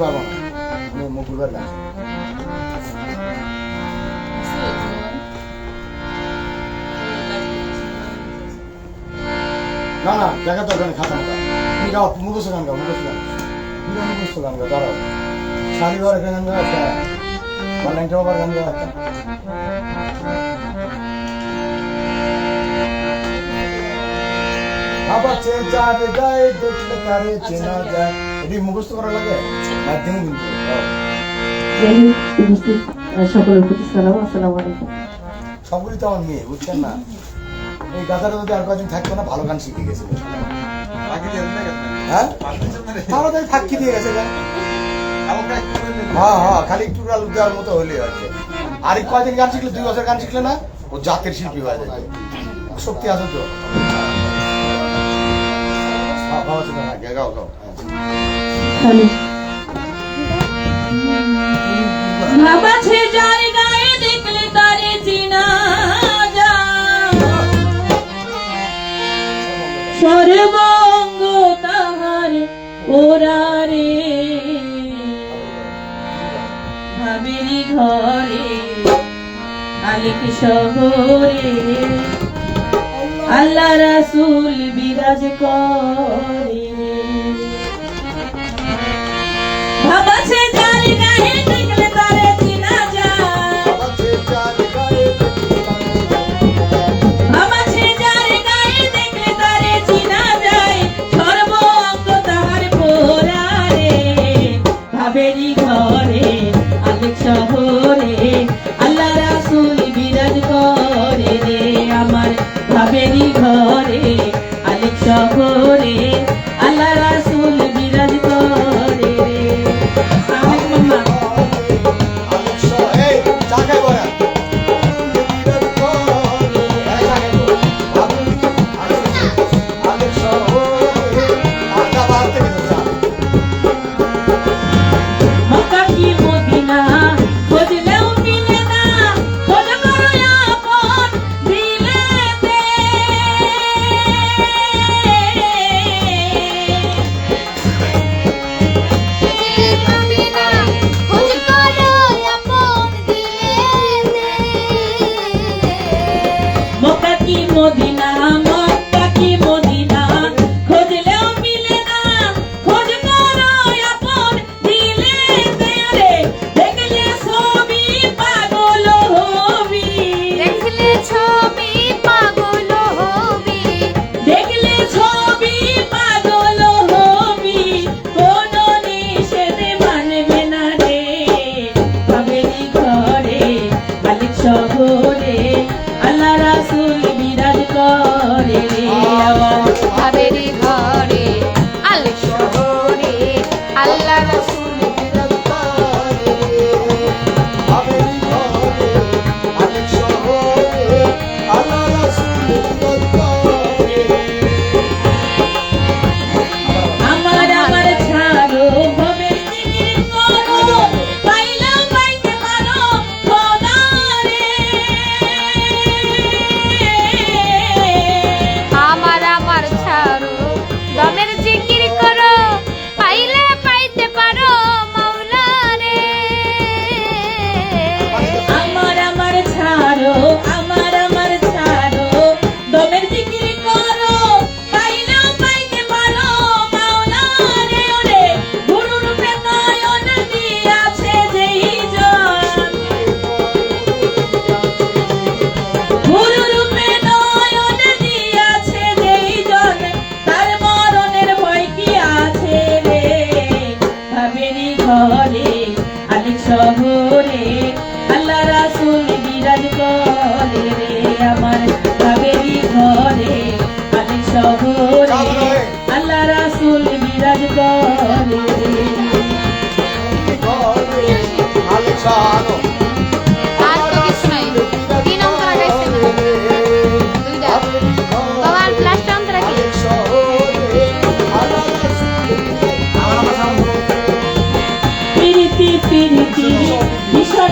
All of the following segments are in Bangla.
পাবো না আমি মকুলবার গান না না, দেখা দরকার নেই খাতা মাথা তুমি গাও মুখস্থ গান গাও, মুখস্থ গান। তুমি মুখস্থ গান গাও, দাঁড়াও। শালি বাবার একটা গান গাও একটা বাংলা বাবার গান গাও একটা আবার চে চার গায়ে দেখলে তারে চেনা যায়। এটি মুখস্থ করা লাগে? সকলের প্রতি তো আমার মেয়ে বুঝছেন না এই আর কদিন থাকতো না ভালো গান শিখে গেছিল হ্যাঁ তাড়াতাড়ি ফাঁকি দিয়ে গেছে হ্যাঁ হ্যাঁ খালি একটু দেওয়ার মতো হলে আর এই কয়দিন গান শিখলে দুই বছর গান শিখলে না ও জাতের শিল্পী হয়ে যায় শক্তি আছে তো হ্যাঁ, গাও গাও খালি ভাবাছে যার গায়ে দেখলে তারে চিনা তাহার ওরারে ভাবেরি ঘরে আলিক শহরে। আল্লাহ রাসূল বিরাজ করে। ভাবাছে যার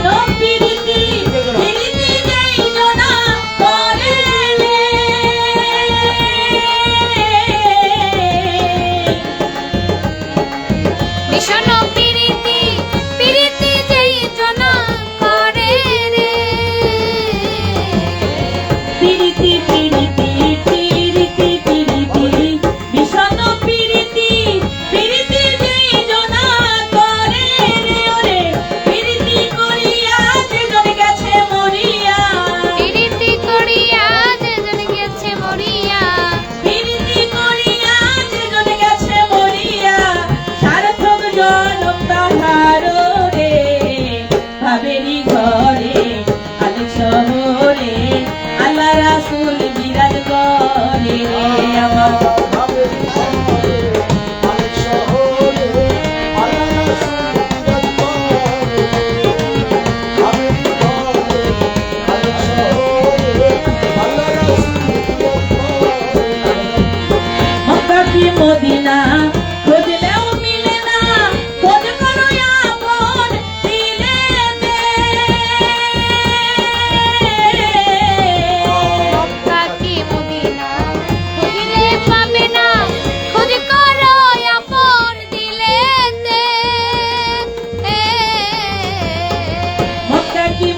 balón.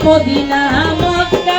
মদিনা মক্কা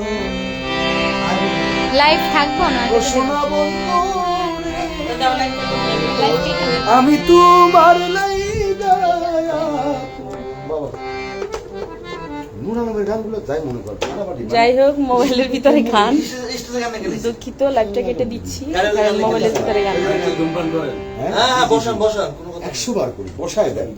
লাইভ থাকব না? আমি তোমার যাই হোক মোবাইলের ভিতরে গান। দুঃখিত লাইভটা কেটে দিচ্ছি মোবাইলের ভিতরে গান। হ্যাঁ, একশো বার করি বসায় দেন।